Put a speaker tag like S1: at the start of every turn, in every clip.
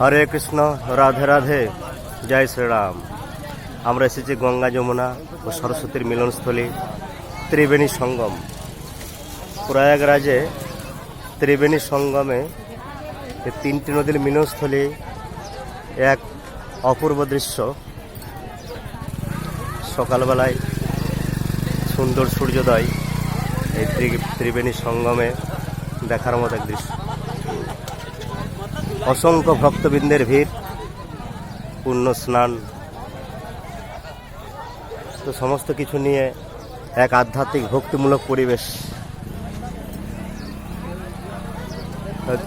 S1: হরে কৃষ্ণ, রাধে রাধে, জয় শ্রীরাম। আমরা এসেছি গঙ্গা যমুনা ও সরস্বতীর মিলনস্থলী, ত্রিবেণী সঙ্গম। প্রয়াগরাজে ত্রিবেণী সঙ্গমে তিনটি নদীর মিলনস্থলী, এক অপূর্ব দৃশ্য। সকালবেলায় সুন্দর সূর্যোদয় এই ত্রিবেণী সঙ্গমে দেখার মতো এক দৃশ্য। অসংখ্য ভক্তবৃন্দের ভিড়, পূর্ণ স্নান। তো সমস্ত কিছু নিয়ে এক আধ্যাত্মিক ভক্তিমূলক পরিবেশ।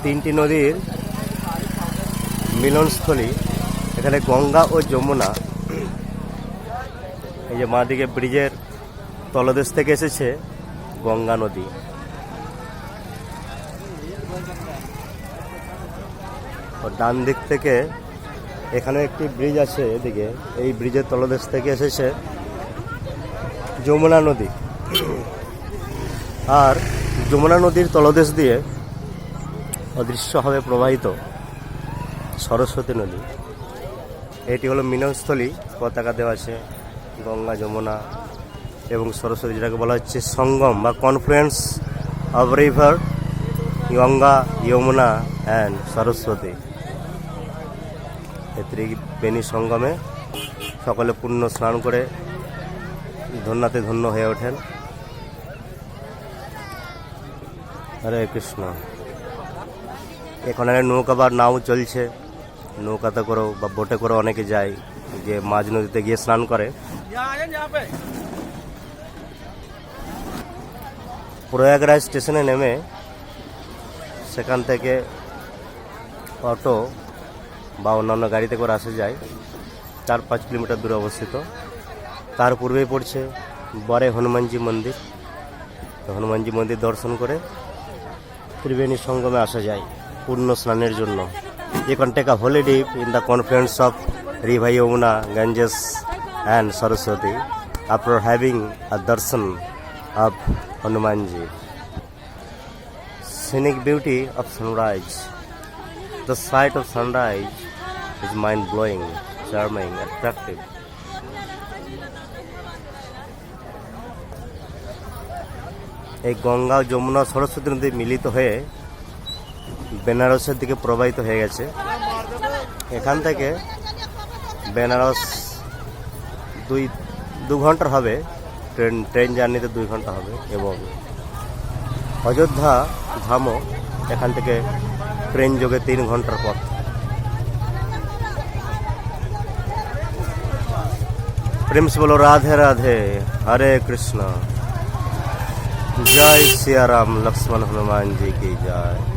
S1: তিনটি নদীর মিলনস্থলী, এখানে গঙ্গা ও যমুনা। এই যে মাদিকে ব্রিজের তলদেশ থেকে এসেছে গঙ্গা নদী। ডান দিক থেকে এখানে একটি ব্রিজ আছে এদিকে। এই ব্রিজের তলদেশ থেকে এসেছে যমুনা নদী। আর যমুনা নদীর তলদেশ দিয়ে অদৃশ্যভাবে প্রবাহিত সরস্বতী নদী। এটি হলো মিলনস্থলী, পতাকা দেওয়া আছে, গঙ্গা, যমুনা এবং সরস্বতী, যেটাকে বলা হচ্ছে সঙ্গম বা confluence of river, Ganga, Yamuna and Saraswati. Triveni সঙ্গমে সকলে পূর্ণ স্নান করে ধন্যাতে ধন্য হয়ে ওঠেন। হরে কৃষ্ণ। এখানে নৌকা বা নাও চলছে। নৌকাতে করেও বা বোটে করে অনেকে যায়, যে মাঝ নদীতে গিয়ে স্নান করে। প্রয়াগরাজ স্টেশনে নেমে সেখান থেকে অটো বা অন্যান্য গাড়িতে করে আসা যায়। চার পাঁচ কিলোমিটার দূরে অবস্থিত। তার পূর্বেই পড়ছে বরে হনুমানজি মন্দির। হনুমানজি মন্দির দর্শন করে ত্রিবেণী সঙ্গমে আসা যায় পূর্ণ স্নানের জন্য। You can take a holiday in the confluence of river Yamuna Ganges and Saraswati after having a darshan of Hanumanji scenic beauty of sunrise. The sight of sunrise is mind blowing, charming, attractive. এই গঙ্গা যমুনা সরস্বতী নদী মিলিত হয়ে বেনারসের দিকে প্রবাহিত হয়ে গেছে এখান থেকে বেনারস দুই দু ঘণ্টার হবে ট্রেন ট্রেন জার্নিতে দুই ঘণ্টা হবে এবং অযোধ্যা ধামও এখান থেকে ট্রেন যোগে তিন ঘন্টার পথ প্রেম সে বলো রাধে রাধে হরে কৃষ্ণ জয় সিয়া রাম লক্ষ্মণ হনুমান जी की जय